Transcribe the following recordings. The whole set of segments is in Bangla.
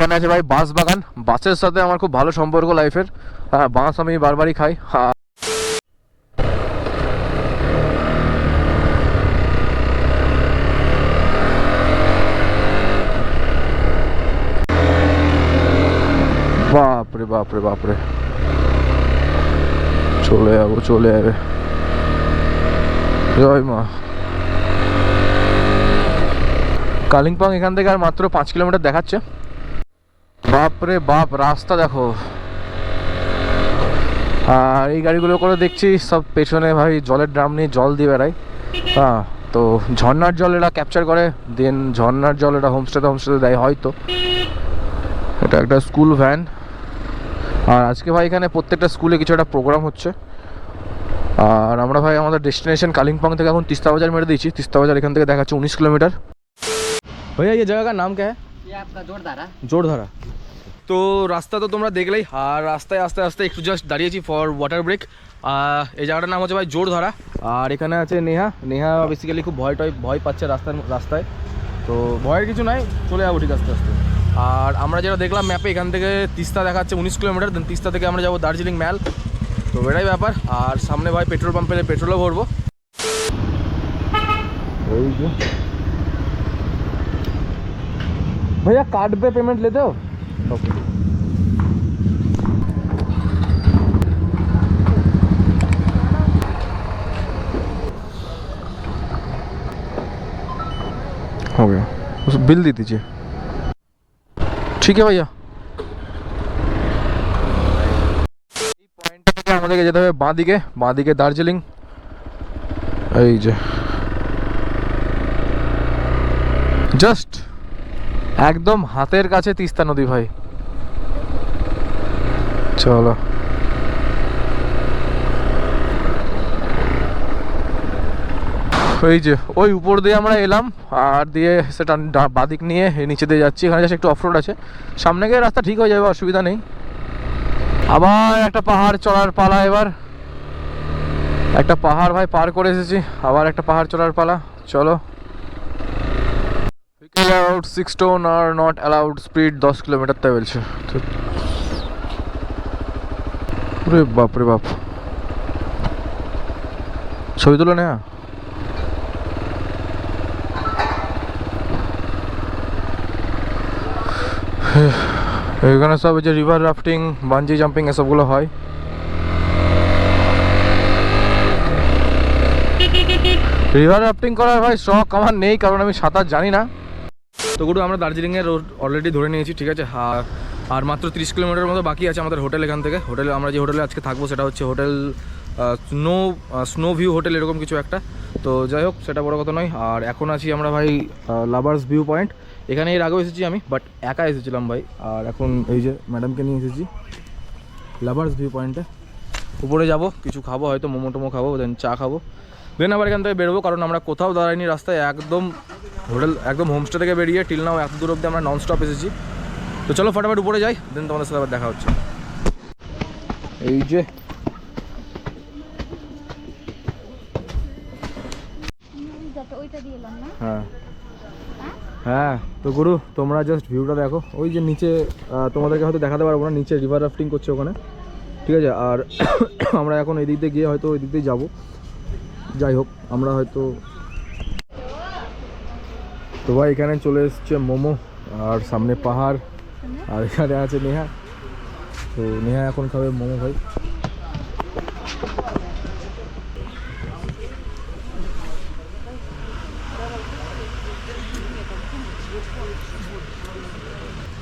এখানে আছে ভাই বাঁশ বাগান। বাসের সাথে আমার খুব ভালো সম্পর্ক লাইফের হ্যাঁ বাঁশ আমি বারবারই খাই। হ্যাঁ। বাপরে বাপরে বাপরে। চলে যাব, চলে যাবে। জয় মা। কালিম্পং এখান থেকে আর মাত্র পাঁচ কিলোমিটার দেখাচ্ছে। বাপরে বাপ, রাস্তা দেখো। আর এই গাড়িগুলো করে দেখছি, সব পেছনে ভাই জলের ড্রাম নিয়ে জল দিয়ে বেড়াই হ্যাঁ তো ঝর্নার জল এরা ক্যাপচার করে দেন ঝর্নার জল এটা হোমস্টেতে হোমস্টেতে দেয় হয়তো। এটা একটা স্কুল ভ্যান আর আজকে ভাই এখানে প্রত্যেকটা স্কুলে কিছু একটা প্রোগ্রাম হচ্ছে। আর আমরা ভাই আমাদের ডেস্টিনেশন কালিম্পং থেকে এখন তিস্তা বাজার মেরে দিয়েছি। তিস্তা বাজার এখান থেকে দেখাচ্ছে উনিশ কিলোমিটার। ভাইয়া, এই জায়গার নাম কে? ये आपका जोरदारा জোরধারা তো রাস্তা তো তোমরা দেখলেই আর রাস্তায় আস্তে আস্তে একটু জাস্ট দাঁড়িয়েছি ফর ওয়াটার ব্রেক এই জায়গাটার নাম হচ্ছে ভাই জোরধারা আর এখানে আছে নেহা নেহা বেসিক্যালি খুব ভয় টয় ভয় পাচ্ছে রাস্তার রাস্তায় তো ভয়ের কিছু নাই চলে যাবো ঠিক আস্তে আস্তে আর আমরা যেটা দেখলাম ম্যাপে এখান থেকে তিস্তা দেখাচ্ছে উনিশ কিলোমিটার দেন তিস্তা থেকে আমরা যাবো দার্জিলিং ম্যাল তো এটাই ব্যাপার আর সামনে ভাই পেট্রোল পাম্পে পেট্রোলও ভরবো ওই যে भैया कार्ड पे पेमेंट लेते हो ओके हो गया उस बिल दे दीजिए ठीक है भैया এই পয়েন্টটা থেকে আমাদেরকে যেতে হবে বাঁ দিকে বাঁ দিকে দার্জিলিং এই যে জাস্ট একদম হাতের কাছে তিস্তা নদী ভাই। চলো। ওই যে, ওই উপর দিয়ে আমরা এলাম, আর দিয়ে সেটা বাদিক নিয়ে নিচে দিয়ে যাচ্ছি। এখানে জাস্ট একটু অফরোড আছে। সামনে গিয়ে রাস্তা ঠিক হয়ে যাবে, অসুবিধা নেই। আবার একটা পাহাড় চড়ার পালা এবার। একটা পাহাড় ভাই পার করে এসেছি, আবার একটা পাহাড় চড়ার পালা। চলো। Allowed six stone are not allowed, speed দশ কিলোমিটার তাই বলছে রে বাপ রে বাপ। ছবি তুলো না। এখানে সব যে রিভার রাফটিং বাঞ্জি জাম্পিং এসবগুলো হয়। রিভার রাফটিং করার ভাই শখ আমার নেই, কারণ আমি সাঁতার জানি না। তো গুরু আমরা দার্জিলিংয়ের রোড অলরেডি ধরে নিয়েছি, ঠিক আছে? আর মাত্র তিরিশ কিলোমিটার মতো বাকি আছে আমাদের হোটেল এখান থেকে। হোটেলে, আমরা যে হোটেলে আজকে থাকব সেটা হচ্ছে hotel snow snow view hotel এরকম কিছু একটা। তো যাই হোক, সেটা বড় কথা নয়। আর এখন আছি আমরা ভাই লাভার্স ভিউ পয়েন্ট এখানে এর আগেও এসেছি আমি বাট একা এসেছিলাম ভাই। আর এখন এই যে ম্যাডামকে নিয়ে এসেছি লাভার্স ভিউ পয়েন্টে উপরে যাব, কিছু খাব, হয়তো মোমো টোমো খাব দেন চা খাব। দেন আবার এখান থেকে বেরোবো, কারণ আমরা কোথাও দাঁড়াইনি রাস্তায়, একদম হোটেল, একদম হোমস্টে থেকে বেরিয়ে টিল নাও এত দূর অব্দি আমরা নন স্টপ এসেছি। তো চলো ফটাফট উপরে যাই দেন তোমাদের সাথে আবার দেখা হচ্ছে। এই যে হ্যাঁ। হ্যাঁ তো গুরু, তোমরা জাস্ট ভিউটা দেখো। ওই যে নিচে তোমাদেরকে হয়তো দেখাতে পারব না, নিচে রিভার রাফটিং করছে ওখানে। ঠিক আছে? আর আমরা এখন এই দিক দিয়ে গিয়ে হয়তো ওই দিক দিয়ে যাব। যাই হোক, আমরা হয়তো তো ভাই, এখানে চলে এসছে মোমো আর সামনে পাহাড়, আর এখানে আছে নেহা। তো নেহা এখন খাবে মোমো ভাই।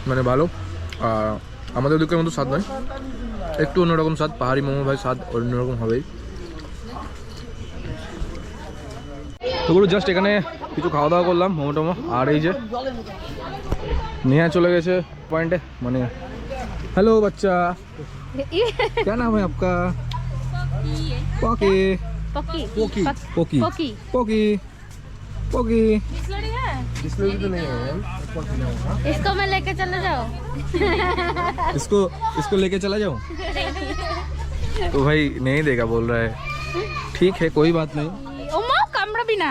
মানে ভালো। আমাদের দিকের মতো স্বাদ নয়। একটু অন্যরকম স্বাদ, পাহাড়ি মোমো ভাই, স্বাদ অন্যরকম হবেই। তো গুরু জাস্ট এখানে কিছু খাওয়া দাওয়া করলাম মোমো টোমো আর এই যে নেহা চলে গেছে পয়েন্টে মানে হ্যালো বাচ্চা क्या नाम है आपका पॉकी पक्की पोकी पक- poke poke poke poke Bisleri है इसलिए तो नहीं है इसको मैं लेके चले जाओ इसको इसको लेके चला जाऊं तो भाई नहीं देगा बोल रहा है ठीक है कोई बात नहीं ও মা কামড়াবি না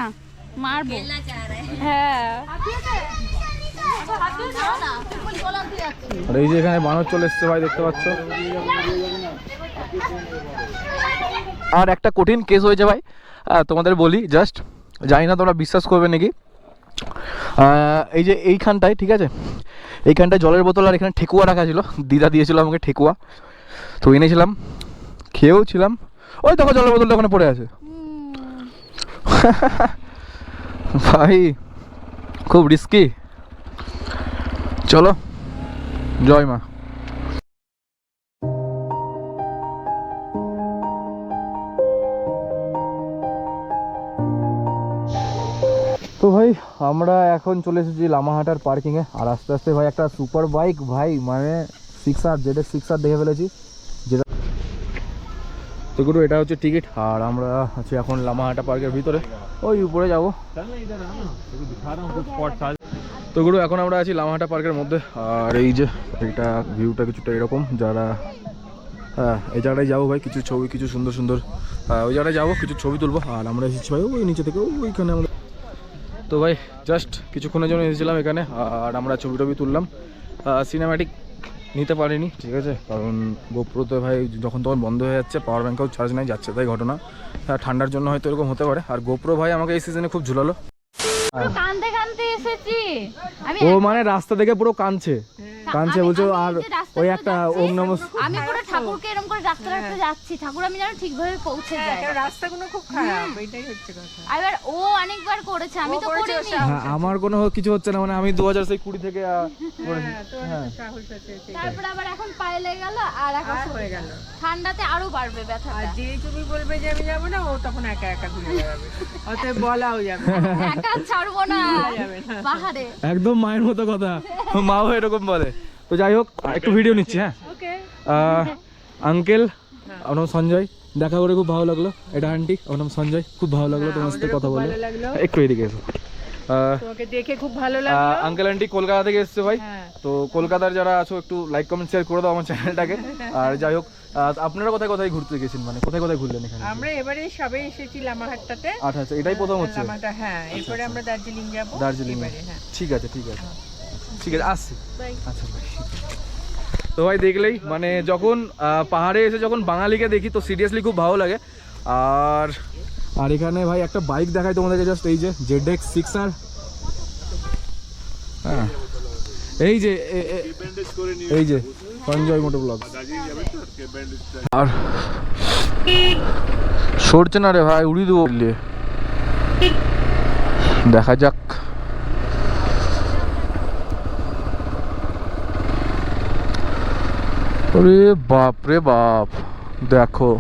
মারবো হ্যাঁ। আর এই যে এখানে বানর চলে এসছে ভাই দেখতে পাচ্ছ? আর একটা কঠিন কেস হয়েছে ভাই। তোমাদের বলি জাস্ট জানি না তোমরা বিশ্বাস করবে নাকি। এই যে এইখানটায় ঠিক আছে? এইখানটায় জলের বোতল আর এখানে ঠেকুয়া রাখা ছিল। দিদা দিয়েছিল আমাকে ঠেকুয়া। তো এনেছিলাম খেয়েও ছিলাম। ওই দেখো জলের বোতলটা ওখানে পড়ে আছে। ভাই, খুব রিস্কি চলো, জয় মা। তো ভাই, আমরা এখন চলে এসেছি লামাহাটার পার্কিংয়ে আর আস্তে আস্তে ভাই, একটা সুপার বাইক ভাই মানে six R Z six R দেখে ফেলেছি। তো গুরু এটা হচ্ছে টিকিট আর আমরা আছি এখন লামাহাটা পার্কের ভিতরে। ওই উপরে যাব। তো গুরু এখন আমরা আছি লামাহাটা পার্কের মধ্যে। আর এই যে এটা ভিউটা কিছুটা এরকম। যারা হ্যাঁ এই জায়গাটায় যাব ভাই কিছু ছবি কিছু সুন্দর সুন্দর আহ, ওই জায়গাটায় যাব কিছু ছবি তুলবো। আর আমরা এসেছি ভাই ওই নিচে থেকে ওইখানে আমরা। তো ভাই জাস্ট কিছুক্ষণের জন্য এসেছিলাম এখানে। আর আমরা ছবি টবি তুললাম সিনেম্যাটিক নিতে পারিনি। ঠিক আছে কারণ গোপ্রোতে ভাই যখন তখন বন্ধ হয়ে যাচ্ছে পাওয়ার ব্যাঙ্কেও চার্জ নাই যাচ্ছে তাই ঘটনা। হ্যাঁ ঠান্ডার জন্য হয়তো এরকম হতে পারে। আর গোপ্রো ভাই আমাকে এই সিজনে খুব ঝুলালো। ও মানে রাস্তা থেকে পুরো কাঁদছে। কাঁদছে আমি- বলছো আর ওই একটা ওম নম আমি পুরো ঠাকুরকে এরকম করে রাস্তা রাস্তা যাচ্ছি। ঠাকুর আমি যেন ঠিকভাবে পৌঁছে যাই। কারণ রাস্তাগুলো খুব খারাপ এটাই হচ্ছে কথা। এবার ও অনেকবার করেছে আমি তো করিনি। হ্যাঁ আমার কোনো কিছু হচ্ছে না মানে আমি দু হাজার সেই কুড়ি থেকে করেছি। হ্যাঁ তোর হ্যাঁ। সাহস আছে সেটাই। আবার এখন পায়ে লেগে গেল আর এখন হয়ে গেল। ঠান্ডাতে আরও বাড়বে ব্যথা আর ব্যথাটা যে তুমি বলবে যে আমি যাব না ও তখন একা একা ঘুরে বেড়াবে। অতএব বলাও যাবে। একা ছাড়বো না। যাবে না। পাহাড়ে একদম মায়ের মতো কথা। মাও এরকম বলে। তো যাই হোক একটু ভিডিও নিচ্ছি হ্যাঁ? আঙ্কেল আমার নাম সঞ্জয় দেখা করে খুব ভালো লাগল। এটা আন্টি আমার নাম সঞ্জয় খুব ভালো লাগল তোমার সাথে কথা বলে। একটু এদিকে এসো। দেখে খুব ভালো লাগল। আঙ্কেল আন্টি কলকাতা থেকে এসছে ভাই। হ্যাঁ। তো কলকাতার যারা আছো একটু লাইক কমেন্ট শেয়ার করে দাও আমার চ্যানেলটাকে আর যাই হোক আপনারা কোথায় কোথায় ঘুরতে গেছেন? মানে কোথায় কোথায় ঘুরলেন এখানে? আমরা এবারে সবে এসেছি লামাহাট্টাতে আচ্ছা আচ্ছা এটাই প্রথম হচ্ছে। হ্যাঁ এরপরে আমরা দার্জিলিং যাব। দার্জিলিং হ্যাঁ। ঠিক আছে ঠিক আছে। ঠিক আছে। আসছি আচ্ছা ভাই তো ভাই দেখলেই মানে যখন পাহাড়ে এসে যখন বাঙালিকে দেখি তো সিরিয়াসলি খুব ভালো লাগে। আর আর এখানে ভাই একটা বাইক দেখাই তোমাদেরকে জাস্ট এই যে জেড এক্স সিক্স আর হ্যাঁ। এই যে এই যে সঞ্জয় মোটো ব্লগ আর সরছে না রে ভাই উড়ি দেবো। দেখা যাক। ওরে বাপ রে বাপ। দেখো।